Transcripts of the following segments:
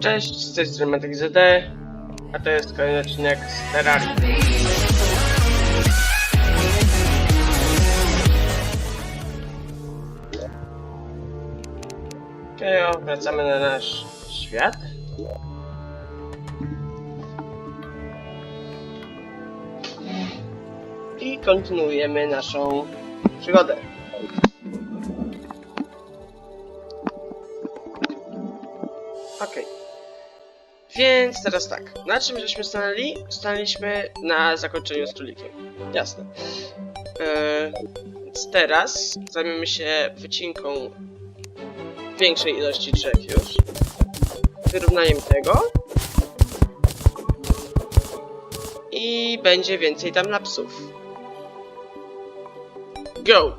Cześć, z tej strony Matek ZD, a to jest kolejny odcinek z Terrarii. Okej, okay, wracamy na nasz świat. I kontynuujemy naszą przygodę. Okej. Więc teraz tak. Na czym żeśmy stanęli? Stanęliśmy na zakończeniu z królikiem. Jasne. Eee, więc teraz zajmiemy się wycinką większej ilości drzew już. Wyrównaniem tego. I będzie więcej tam lapsów. Go!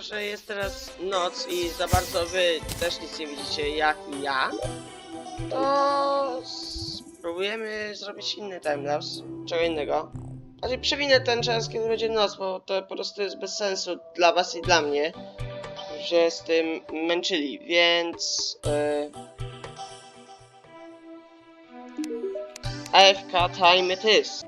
Że jest teraz noc i za bardzo wy też nic nie widzicie jak i ja, to spróbujemy zrobić inny timelapse, czego innego. Znaczy przewinę ten czas, kiedy będzie noc, bo to po prostu jest bez sensu dla was i dla mnie, że z tym męczyli, więc... E, AFK time it is.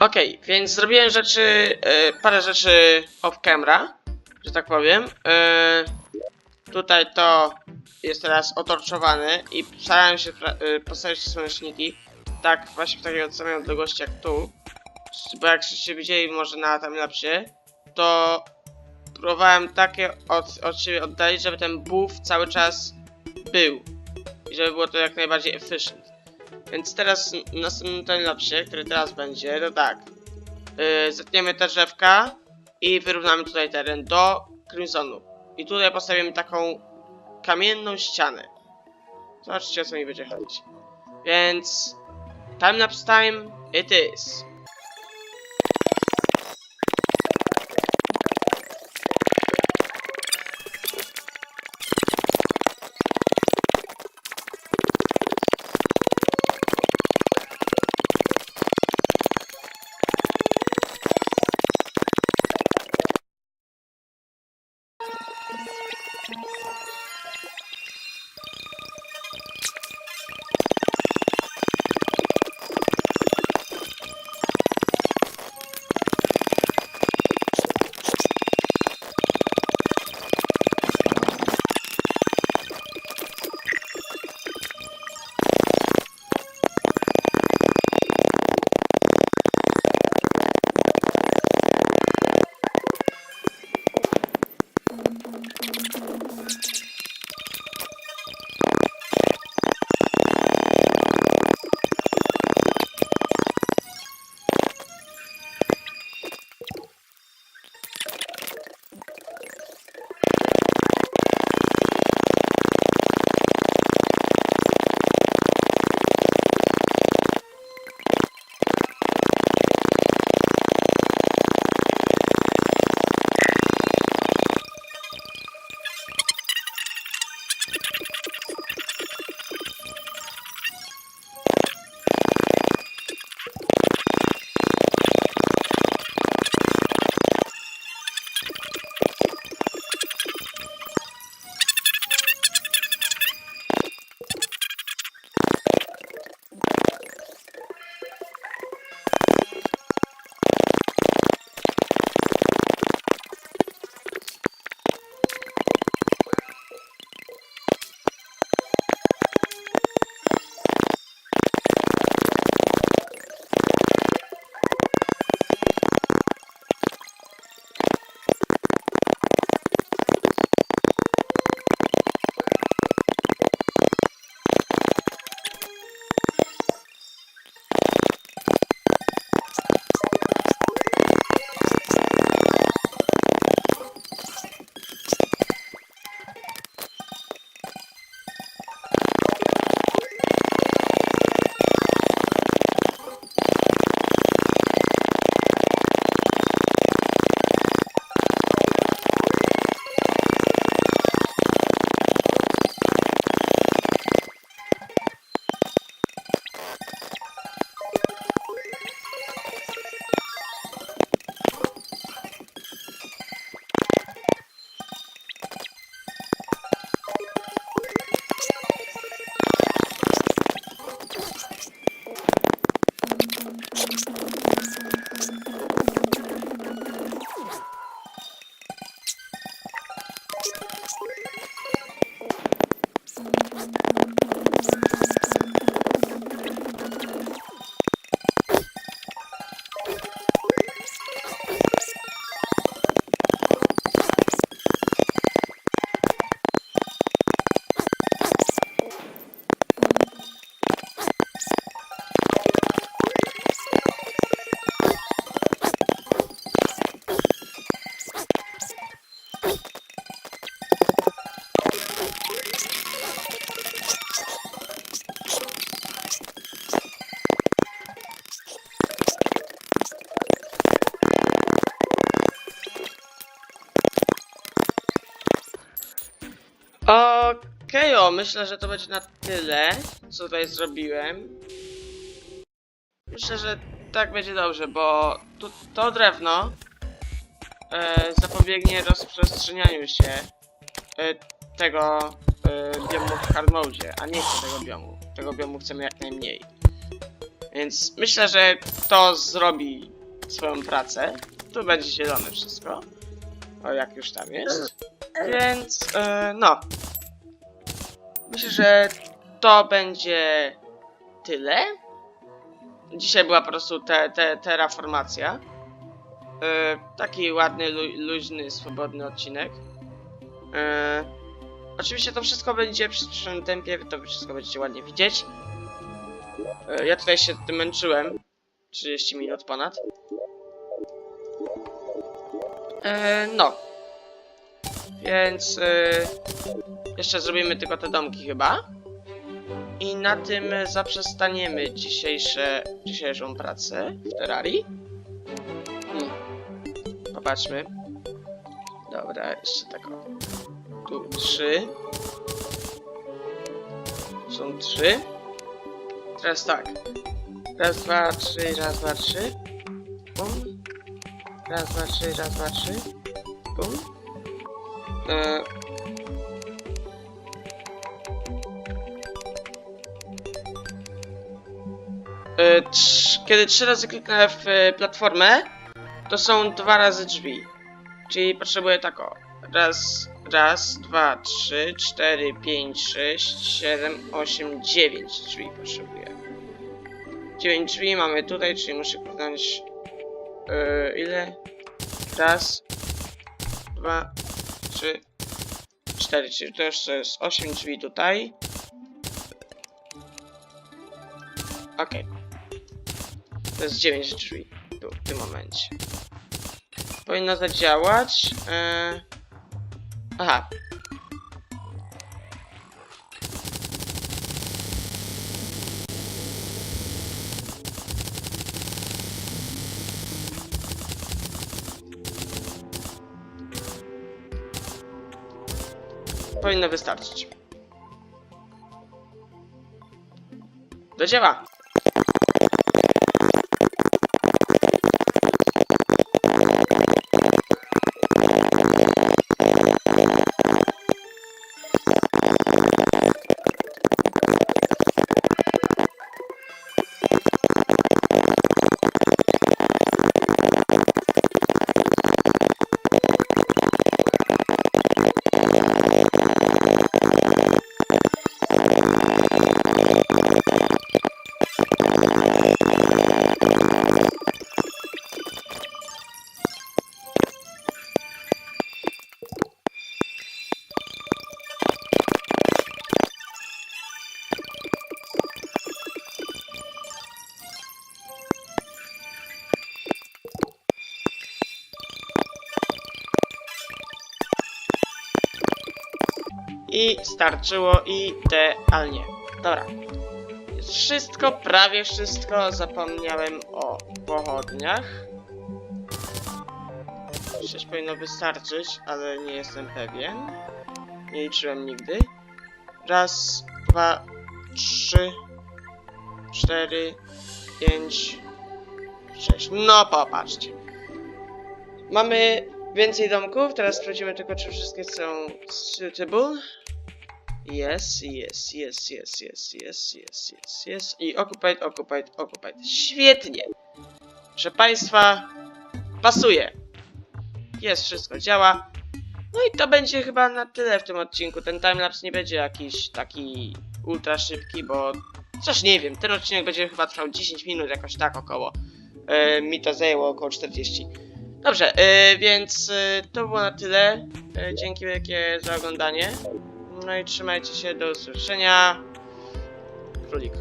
Okej, więc zrobiłem rzeczy, e, parę rzeczy off camera, że tak powiem. E, tutaj to jest teraz otorczowane i starałem się e, postawić słoneczniki tak właśnie w takiej od samej odległości jak tu. Bo jak żeście widzieli może na timelapsie, to próbowałem takie od, od siebie oddalić, żeby ten buff cały czas był. I żeby było to jak najbardziej efficient. Więc teraz w następnym timelapsie, który teraz będzie, to tak. Yy, zetniemy te drzewka i wyrównamy tutaj teren do Crimsonu. I tutaj postawimy taką kamienną ścianę. Zobaczcie o co mi będzie chodzić. Więc timelapse time it is. Myślę, że to będzie na tyle, co tutaj zrobiłem. Myślę, że tak będzie dobrze, bo tu, to drewno e, zapobiegnie rozprzestrzenianiu się e, tego e, biomu w hard mode, a nie chcę tego biomu. Tego biomu chcemy jak najmniej. Więc myślę, że to zrobi swoją pracę. Tu będzie zielone wszystko. O, jak już tam jest. Więc, e, no. Myślę, że to będzie tyle. Dzisiaj była po prostu te, te, terraformacja. E, taki ładny, lu, luźny, swobodny odcinek. E, oczywiście to wszystko będzie w przyspieszonym tempie, to wszystko będziecie ładnie widzieć. E, ja tutaj się tym męczyłem. 30 minut ponad. No. Więc y, jeszcze zrobimy tylko te domki chyba. I na tym zaprzestaniemy dzisiejsze, dzisiejszą pracę w Terrarii. Hmm. Popatrzmy. Dobra, jeszcze tak. Tu trzy. Są trzy. Teraz tak. Raz, dwa, trzy, raz, dwa, trzy. Bum. Raz, dwa, trzy, raz, dwa, trzy. Bum. E, e, trz- Kiedy trzy razy kliknę w e, platformę, to są dwa razy drzwi. Czyli potrzebuję tak o. Raz, raz, dwa, trzy, cztery, pięć, sześć, siedem, osiem, dziewięć drzwi potrzebuję. Dziewięć drzwi mamy tutaj, czyli muszę kliknąć. e, ile? Raz, dwa, trzy, cztery, czyli to jeszcze jest 8 drzwi tutaj. Okej. To jest 9 drzwi tu, w tym momencie. Powinno zadziałać. Yy... Aha. Powinno wystarczyć. Do dzieła! I starczyło idealnie. Dobra. Wszystko, prawie wszystko. Zapomniałem o pochodniach. Przecież powinno wystarczyć, ale nie jestem pewien. Nie liczyłem nigdy. Raz, dwa, trzy, cztery, pięć, sześć. No popatrzcie. Mamy więcej domków. Teraz sprawdzimy tylko, czy wszystkie są suitable. Yes, yes, yes, yes, yes, yes, yes, yes, yes. I occupied, occupied, occupied. Świetnie. Proszę Państwa, pasuje. Jest, wszystko działa. No i to będzie chyba na tyle w tym odcinku. Ten timelapse nie będzie jakiś taki ultra szybki, bo coś nie wiem. Ten odcinek będzie chyba trwał 10 minut, jakoś tak około. E, mi to zajęło około 40. Dobrze, e, więc e, to było na tyle. E, dzięki wielkie za oglądanie. No i trzymajcie się, do usłyszenia. Królik.